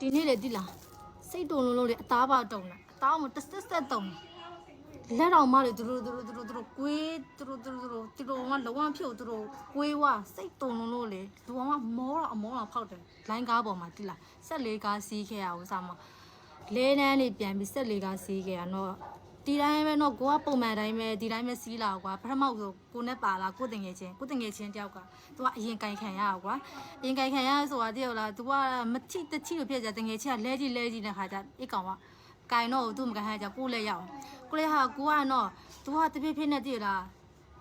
ဒီနေ့လေတိလားစိတ်တုံလုံးလုံးလေအသားပါတုံတာအသားမတစ်ဆက်ဆက်တုံလက်တော်မလေသူတို့သူတို့သူတို့သူတို့ကွေးသူတို့သူတို့သူတို့သူတို့ကလုံးဝဖြုတ်သူတို့ကွေးဝစိတ်တုံလုံးလုံးလေလူအောင်ကမောတော့အမောတော့ဖောက်တယ်လိုင်းကားပေါ်မှာတိလားဆက်လေးကားစီးခဲ့ရအောင်စမှာလဲနန်းလေးပြန်ပြီးဆက်လေးကားစီးခဲ့ရတော့ ဒီတိုင်းပဲတော့ကိုကပုံမှန်တိုင်းပဲဒီတိုင်းပဲစီးလာကွာပထမဆိုကိုနဲ့ပါလာကိုတင်ငယ်ချင်းကိုတင်ငယ်ချင်းတယောက်ကသူကအရင်ကင်ခံရအောင်ကွာအရင်ကင်ခံရဆိုတာတယောက်လားသူကမချိတချိလို့ဖြစ်ကြတင်ငယ်ချင်းကလဲကြီးလဲကြီးတဲ့ခါကျအိတ်ကောင်ကကင်တော့သူမကင်ဟဲကြကိုလည်းရအောင်ကိုလည်းဟာကိုကတော့သူကတဖြည်းဖြည်းနဲ့တယောက်လား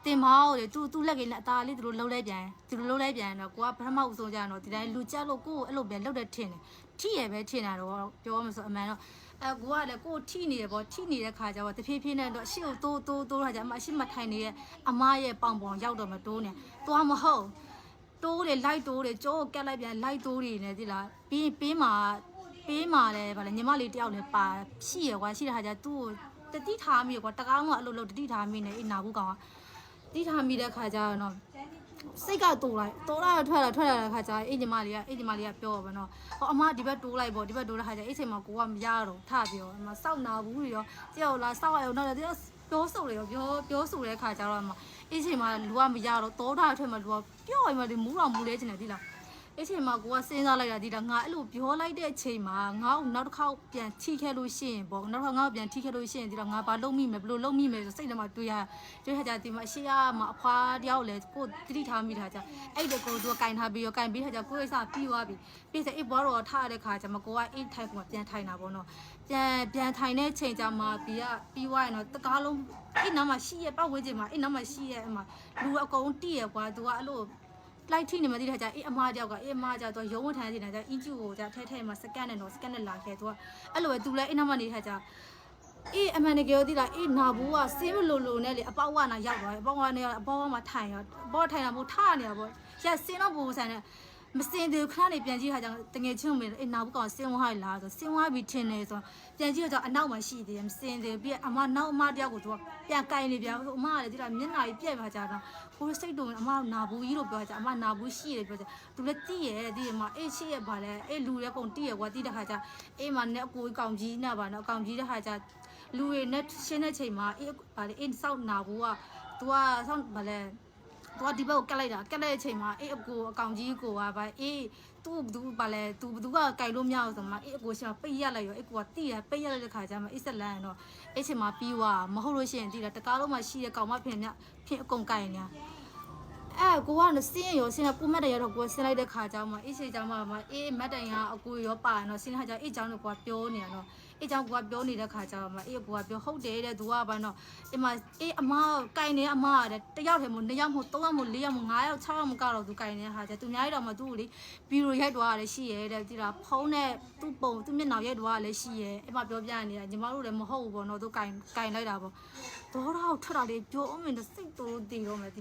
တင်မောက်လေသူသူလက်ကလေးအသားလေးသူတို့လှုပ်လဲပြန်သူတို့လှုပ်လဲပြန်တော့ကိုကပထမဦးဆုံးကြတော့ဒီတိုင်းလူကြက်လို့ကိုကိုအဲ့လိုပြန်လှုပ်တဲ့ထင်တယ်ထိရပဲထင်တာတော့ပြောမဆိုအမှန်တော့ အဲကိုကလည်းကိုထိနေတယ်ပေါ့ထိနေတဲ့ခါကျတော့တဖြည်းဖြည်းနဲ့တော့အရှိကိုတိုးတိုးတိုးခါကျအမအရှိမထိုင်နေရဲ့အမရဲ့ပေါင်ပေါင်ရောက်တော့မတိုးနေသွားမဟုတ်တိုးတယ်လိုက်တိုးတယ်ကြောကိုကက်လိုက်ပြန်လိုက်တိုးတယ်နေသိလားပြီးရင်ပေးမှာပေးမှာလဲဗာလဲညီမလေးတယောက်လည်းပါရှိရကွာရှိတဲ့ခါကျသူ့ကိုတတိထားမိရကွာတကားမှအဲ့လိုလိုတတိထားမိနေအေးနာဘူးကောင်ကတိထားမိတဲ့ခါကျတော့ စိတ်ကတိုးလိုက်တိုးလာထွက်လာထွက်လာတဲ့ခါကျအေးညီမလေးကအေးညီမလေးကပြောပါတော့ဟောအမဒီဘက်တိုးလိုက်ပေါ့ဒီဘက်တိုးတဲ့ခါကျအေးချိန်မှာကိုကမရတော့ထပြောအမစောက်နာဘူးရောကြောက်လာစောက်ရအောင်တော့တည်းပြောဆိုလေရောပြောပြောဆိုတဲ့ခါကျတော့အမအေးချိန်မှာလူကမရတော့တောထားထွက်မှာလူကပြော့ရမှာဒီမူးတော်မူလဲချင်တယ်ဒီလား အဲ့ချိန်မှာကိုကစဉ်းစားလိုက်တာဒီလားငါအဲ့လိုပြောလိုက်တဲ့အချိန်မှာငါ့ကိုနောက်တစ်ခေါက်ပြန်ထိခဲ့လို့ရှိရင်ပေါ့နောက်တစ်ခါငါ့ကိုပြန်ထိခဲ့လို့ရှိရင်ဒီတော့ငါဘာလုပ်မိမယ်ဘယ်လိုလုပ်မိမယ်ဆိုစိတ်ထဲမှာတွေးရတွေးခါကြဒီမှာအရှိရမှာအဖွားတယောက်လေကိုတိတိထားမိတာကြအဲ့ဒီကိုသူကကင်ထားပြီးရောကင်ပြီးခါကြကိုယ့်ရဲ့စပြီးသွားပြီပြီးစေအေးဘောတော့ထားတဲ့ခါကျမကိုကအေးထိုင်ကပြန်ထိုင်တာပေါ့နော်ပြန်ပြန်ထိုင်တဲ့ချိန်ကျမှပြီးကပြီးသွားရင်တော့တကားလုံးအဲ့နားမှာရှိရဲ့ပတ်ဝန်းကျင်မှာအဲ့နားမှာရှိရဲ့အမလူအကုန်တိရဲ့ကွာသူကအဲ့လို လိုက်ထိနေမှတိတဲ့ခါကျအေးအမကြောက်ကအေးအမကြောက်တော့ရုံးဝထမ်းနေတာကျအင်ကျူကိုကျထဲထဲမှာစကန်နဲ့တော့စကန်နဲ့လာခဲ့သူကအဲ့လိုပဲသူလည်းအိမ်နောက်မှနေတဲ့ခါကျအေးအမှန်တကယ်သိလားအေးနာဘူးကစင်းမလို့လို့နဲ့လေအပေါက်ဝနာရောက်သွားတယ်အပေါက်ဝနာရောက်အပေါက်ဝမှာထိုင်ရောအပေါက်ထိုင်တာမဟုတ်ထနေတာပေါ့ရက်စင်းတော့ဘူဆန်နဲ့ မစင်သေးခဏနေပြန်ကြည့်ခါကျတငယ်ချင်းမေအေးနာဘူးကောင်စင်းဝါးလာဆိုစင်းဝါးပြီးထင်းနေဆိုပြန်ကြည့်တော့အနောက်မှာရှိသေးတယ်မစင်သေးပြီးအမနောက်အမတယောက်ကိုသူကပြန်ကင်နေပြန်အမကလည်းဒီလားမျက်နှာကြီးပြက်သွားကြတာကိုစိတ်တုံအမနာဘူးကြီးလို့ပြောကြအမနာဘူးရှိတယ်ပြောကြသူလည်းတိရဲ့တိရမအေးရှိရဲ့ဗာလဲအေးလူရဲ့ကုန်တိရဲ့ကွာတိတဲ့ခါကျအေးမနဲ့အကိုကောင်ကြီးနဲ့ဗာနော်ကောင်ကြီးတဲ့ခါကျလူတွေနဲ့ရှင်းတဲ့ချိန်မှာအေးဗာလေအေးစောက်နာဘူးကသူကစောက်ဗာလဲ သူကဒီဘက်ကိုကက်လိုက်တာကက်လိုက်တဲ့အချိန်မှာအေးအကိုအကောင်ကြီးကိုကဗာအေးသူ့ဘူးဗာလဲသူဘသူကကြိုက်လို့မရအောင်ဆိုမှအေးအကိုရှင်ပိတ်ရက်လိုက်ရောအေးကိုကတိရပိတ်ရက်လိုက်တဲ့ခါကျမှအေးဆက်လန်းတော့အဲ့ချိန်မှာပြီးွားမဟုတ်လို့ရှိရင်တိတာတကားလုံးမှာရှိတဲ့ကောင်မဖင်မြဖင်အကုန်ကြိုက်နေတာ အဲကိုကလည်းစင်းရောစင်းကကိုမတ်တရတော့ကိုဆင်းလိုက်တဲ့ခါကျမှအေးချေကျမှမအေးမတ်တရအကူရောပါနော်စင်းခါကျအေးချောင်းကိုကပြောနေရနော်အေးချောင်းကိုကပြောနေတဲ့ခါကျမှအေးကိုကပြောဟုတ်တယ်တဲ့သူကဘာနော်အမအေးအမကင်နေအမတဲ့တယောက်တည်းမို့နှစ်ယောက်မို့သုံးယောက်မို့လေးယောက်မို့ငါးယောက်ခြောက်ယောက်မကတော့သူကင်နေတဲ့ခါကျသူအများကြီးတော့မှသူ့ကိုလေဘီရိုရိုက်သွားရတယ်ရှိရဲတဲ့ဒီလားဖုံးနဲ့သူ့ပုံသူ့မျက်နှာရိုက်သွားရတယ်ရှိရဲအမပြောပြနေတာညီမတို့လည်းမဟုတ်ဘူးပေါ့နော်သူကင်ကင်လိုက်တာပေါ့ဒေါ်တော့ထွက်တာလေးပြောအောင်မင်းစိတ်တူတည်တော့မယ်ဒီ